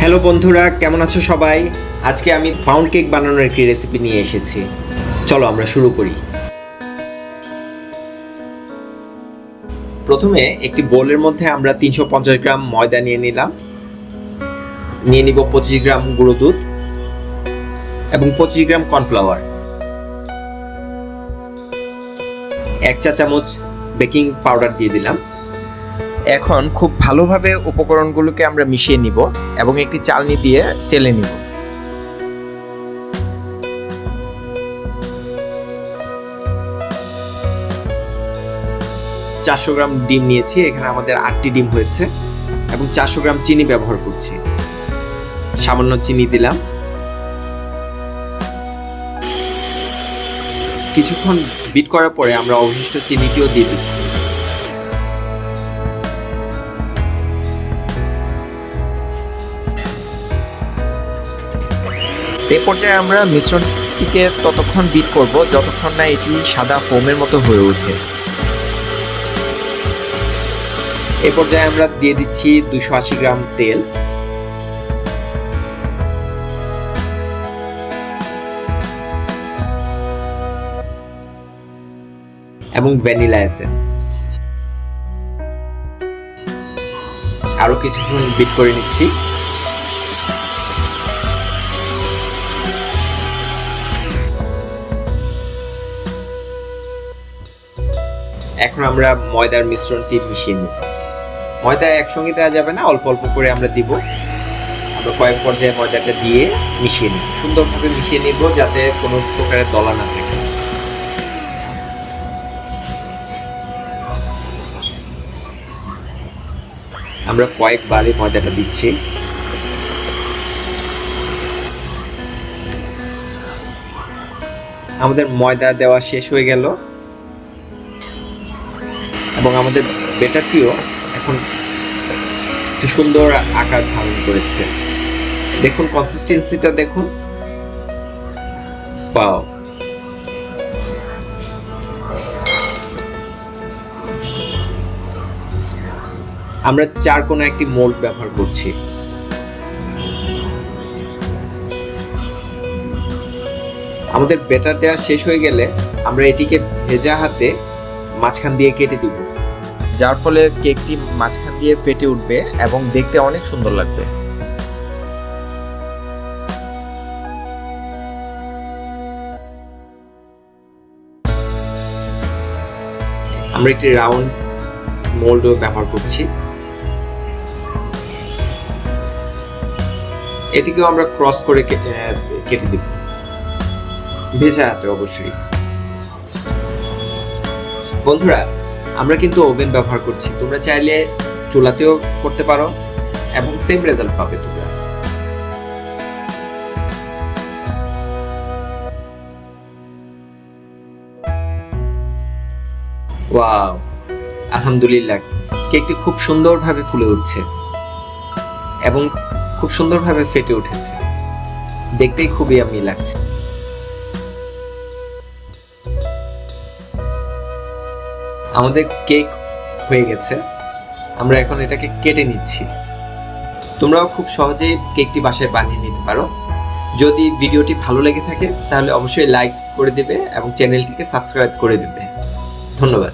Hello বন্ধুরা, কেমন আছো সবাই? আজকে আমি পাউন্ড কেক বানানোর একটি রেসিপি নিয়ে এসেছি। চলো আমরা শুরু করি। প্রথমে একটি বোলের মধ্যে আমরা তিনশো পঞ্চাশ গ্রাম ময়দা নিয়ে নিলাম। নিয়ে নিব পঁচিশ গ্রাম গুঁড়ো দুধ এবং পঁচিশ গ্রাম কর্নফ্লাওয়ার। এক চা চামচ বেকিং পাউডার দিয়ে দিলাম। এখন খুব ভালোভাবে উপকরণগুলোকে আমরা মিশিয়ে নিব এবং একটি চালনি দিয়ে চেলে নিব। চারশো গ্রাম ডিম নিয়েছি, এখানে আমাদের আটটি ডিম হয়েছে এবং চারশো গ্রাম চিনি ব্যবহার করছি। সামান্য চিনি দিলাম। কিছুক্ষণ বিট করার পরে আমরা অবশিষ্ট চিনিটিও দিয়ে দিচ্ছি। এ পর্যায়ে আমরা মিশ্রণটিকে ততক্ষণ বিট করব, যতক্ষণ না এটি সাদা ফোমের মতো হয়ে ওঠে। এ পর্যায়ে আমরা দিয়ে দিচ্ছি দুশো আশি গ্রাম তেল। এবং ভ্যানিলা এসেন্স। আরও কিছুক্ষণ বিট করে নিচ্ছি। এখন আমরা ময়দার মিশ্রণটি মিশিয়ে নিব। ময়দা একসঙ্গে দেওয়া যাবে না, অল্প অল্প করে আমরা দিব। আমরা কয়েক পর্যায়ে ময়দাটা দিয়ে মিশিয়ে নিব। সুন্দরভাবে মিশিয়ে নিব যাতে কোনো প্রকারের দলা না থাকে। আমরা কয়েকবারই ময়দাটা দিচ্ছি। আমাদের ময়দা দেওয়া শেষ হয়ে গেল। এবং আমাদের বেটারটিও এখন একটি সুন্দর আকার ধারণ করেছে। দেখুন কনসিস্টেন্সিটা দেখুন। পাও আমরা চার কোনা একটি মোল্ড ব্যবহার করছি। আমাদের বেটার দেওয়া শেষ হয়ে গেলে আমরা এটিকে ভেজা হাতে মাঝখান দিয়ে কেটে দিব। যার ফলে কেকটি মাঝখান দিয়ে ফেটে উঠবে এবং দেখতে অনেক সুন্দর লাগবে। আমরা একটি রাউন্ড মোল্ডও ব্যবহার করছি। এটিকেও আমরা ক্রস করে কেটে কেটে দিব। ভেজা হাতে অবশ্যই। বন্ধুরা, আমরা কিন্তু ওভেন ব্যবহার করছি। তোমরা চাইলে চুলাতেও করতে পারো এবং সেম রেজাল্ট পাবে তোমরা। আলহামদুলিল্লাহ, কেকটি খুব সুন্দরভাবে ফুলে উঠছে এবং খুব সুন্দরভাবে ফেটে উঠেছে। দেখতেই খুবই আমি লাগছে। আমাদের কেক হয়ে গেছে। আমরা এখন এটাকে কেটে নিচ্ছি। তোমরাও খুব সহজেই কেকটি বাসায় বানিয়ে নিতে পারো। যদি ভিডিওটি ভালো লেগে থাকে, তাহলে অবশ্যই লাইক করে দেবে এবং চ্যানেলটিকে সাবস্ক্রাইব করে দেবে। ধন্যবাদ।